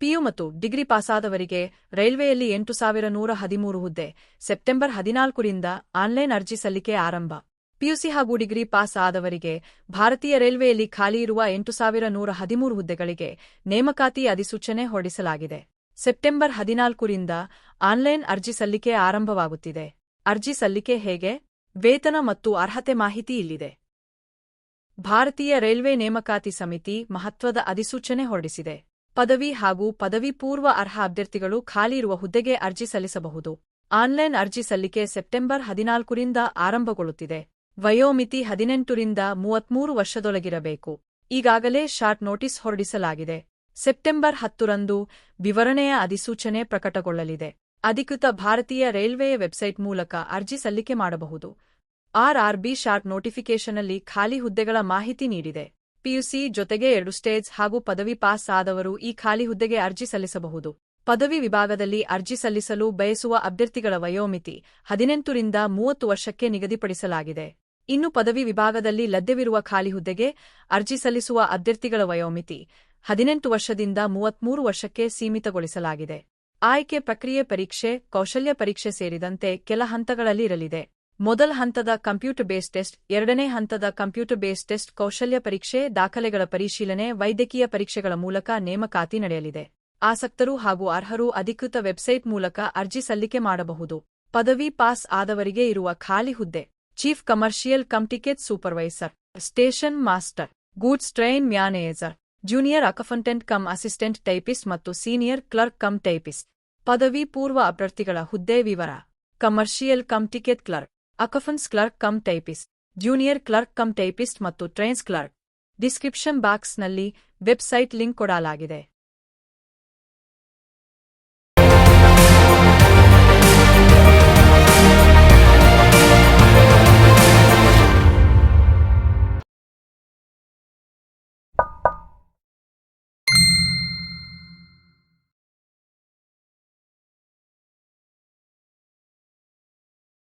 PU ಮತ್ತು degree ಪಾಸಾದವರಿಗೆ ರೈಲ್ವೆಯಲ್ಲಿ ಎಂಟು ಸಾವಿರ ನೂರ ಹದಿಮೂರು ಹುದ್ದೆ, ಸೆಪ್ಟೆಂಬರ್ ಹದಿನಾಲ್ಕರಿಂದ ಆನ್ಲೈನ್ ಅರ್ಜಿ ಸಲ್ಲಿಕೆ ಆರಂಭ. ಪಿಯುಸಿ ಹಾಗೂ ಡಿಗ್ರಿ ಪಾಸ್ ಆದವರಿಗೆ ಭಾರತೀಯ ರೈಲ್ವೆಯಲ್ಲಿ ಖಾಲಿ ಇರುವ ಎಂಟು ಸಾವಿರ ನೂರ ಹದಿಮೂರು ಹುದ್ದೆಗಳಿಗೆ ನೇಮಕಾತಿ ಅಧಿಸೂಚನೆ ಹೊರಡಿಸಲಾಗಿದೆ. ಸೆಪ್ಟೆಂಬರ್ ಹದಿನಾಲ್ಕರಿಂದ ಆನ್ಲೈನ್ ಅರ್ಜಿ ಸಲ್ಲಿಕೆ ಆರಂಭವಾಗುತ್ತಿದೆ. ಅರ್ಜಿ ಸಲ್ಲಿಕೆ ಹೇಗೆ? ವೇತನ ಮತ್ತು ಅರ್ಹತೆ ಮಾಹಿತಿ ಇಲ್ಲಿದೆ. ಭಾರತೀಯ ರೈಲ್ವೆ ನೇಮಕಾತಿ ಸಮಿತಿ ಮಹತ್ವದ ಅಧಿಸೂಚನೆ ಹೊರಡಿಸಿದೆ. ಪದವಿ ಹಾಗೂ ಪದವಿ ಪೂರ್ವ ಅರ್ಹ ಅಭ್ಯರ್ಥಿಗಳು ಖಾಲಿ ಇರುವ ಹುದ್ದೆಗೆ ಅರ್ಜಿ ಸಲ್ಲಿಸಬಹುದು. ಆನ್ಲೈನ್ ಅರ್ಜಿ ಸಲ್ಲಿಕೆ ಸೆಪ್ಟೆಂಬರ್ ಹದಿನಾಲ್ಕರಿಂದ ಆರಂಭಗೊಳ್ಳುತ್ತಿದೆ. ವಯೋಮಿತಿ ಹದಿನೆಂಟರಿಂದ ಮೂವತ್ಮೂರು ವರ್ಷದೊಳಗಿರಬೇಕು. ಈಗಾಗಲೇ ಶಾರ್ಟ್ ನೋಟಿಸ್ ಹೊರಡಿಸಲಾಗಿದೆ. ಸೆಪ್ಟೆಂಬರ್ ಹತ್ತರಂದು ವಿವರಣೆಯ ಅಧಿಸೂಚನೆ ಪ್ರಕಟಗೊಳ್ಳಲಿದೆ. ಅಧಿಕೃತ ಭಾರತೀಯ ರೈಲ್ವೆಯ ವೆಬ್ಸೈಟ್ ಮೂಲಕ ಅರ್ಜಿ ಸಲ್ಲಿಕೆ ಮಾಡಬಹುದು. ಆರ್ಆರ್ಬಿ ಶಾರ್ಟ್ ನೋಟಿಫಿಕೇಷನ್ನಲ್ಲಿ ಖಾಲಿ ಹುದ್ದೆಗಳ ಮಾಹಿತಿ ನೀಡಿದೆ. ಪಿಯುಸಿ ಜೊತೆಗೆ ಎರಡು ಸ್ಟೇಜ್ ಹಾಗೂ ಪದವಿ ಪಾಸ್ ಆದವರು ಈ ಖಾಲಿ ಹುದ್ದೆಗೆ ಅರ್ಜಿ ಸಲ್ಲಿಸಬಹುದು. ಪದವಿ ವಿಭಾಗದಲ್ಲಿ ಅರ್ಜಿ ಸಲ್ಲಿಸಲು ಬಯಸುವ ಅಭ್ಯರ್ಥಿಗಳ ವಯೋಮಿತಿ ಹದಿನೆಂಟರಿಂದ ಮೂವತ್ತು ವರ್ಷಕ್ಕೆ ನಿಗದಿಪಡಿಸಲಾಗಿದೆ. ಇನ್ನು ಪದವಿ ವಿಭಾಗದಲ್ಲಿ ಲಭ್ಯವಿರುವ ಖಾಲಿ ಹುದ್ದೆಗೆ ಅರ್ಜಿ ಸಲ್ಲಿಸುವ ಅಭ್ಯರ್ಥಿಗಳ ವಯೋಮಿತಿ ಹದಿನೆಂಟು ವರ್ಷದಿಂದ ಮೂವತ್ಮೂರು ವರ್ಷಕ್ಕೆ ಸೀಮಿತಗೊಳಿಸಲಾಗಿದೆ. ಆಯ್ಕೆ ಪ್ರಕ್ರಿಯೆ ಪರೀಕ್ಷೆ, ಕೌಶಲ್ಯ ಪರೀಕ್ಷೆ ಸೇರಿದಂತೆ ಕೆಲ ಹಂತಗಳಲ್ಲಿ ಇರಲಿದೆ. ಮೊದಲ ಹಂತದ ಕಂಪ್ಯೂಟರ್ ಬೇಸ್ ಟೆಸ್ಟ್, ಎರಡನೇ ಹಂತದ ಕಂಪ್ಯೂಟರ್ ಬೇಸ್ ಟೆಸ್ಟ್ ಕೌಶಲ್ಯ ಪರೀಕ್ಷೆ, ದಾಖಲೆಗಳ ಪರಿಶೀಲನೆ, ವೈದ್ಯಕೀಯ ಪರೀಕ್ಷೆಗಳ ಮೂಲಕ ನೇಮಕಾತಿ ನಡೆಯಲಿದೆ. ಆಸಕ್ತರು ಹಾಗೂ ಅರ್ಹರು ಅಧಿಕೃತ ವೆಬ್ಸೈಟ್ ಮೂಲಕ ಅರ್ಜಿ ಸಲ್ಲಿಕೆ ಮಾಡಬಹುದು. ಪದವಿ ಪಾಸ್ ಆದವರಿಗೆ ಇರುವ ಖಾಲಿ ಹುದ್ದೆ. Chief commercial cum ticket supervisor. Station master. Goods train manager. Junior accountant cum assistant typist ಮತ್ತು ಸೀನಿಯರ್ ಕ್ಲರ್ಕ್ ಕಮ್ ಟೈಪಿಸ್ಟ್. ಪದವಿ ಪೂರ್ವ ಅಭ್ಯರ್ಥಿಗಳ ಹುದ್ದೆ ವಿವರ. Commercial cum ticket clerk. Accounts clerk cum typist junior clerk cum typist ಮತ್ತು trains clerk description ಬಾಕ್ಸ್ನಲ್ಲಿ website link ಕೊಡಲಾಗಿದೆ. you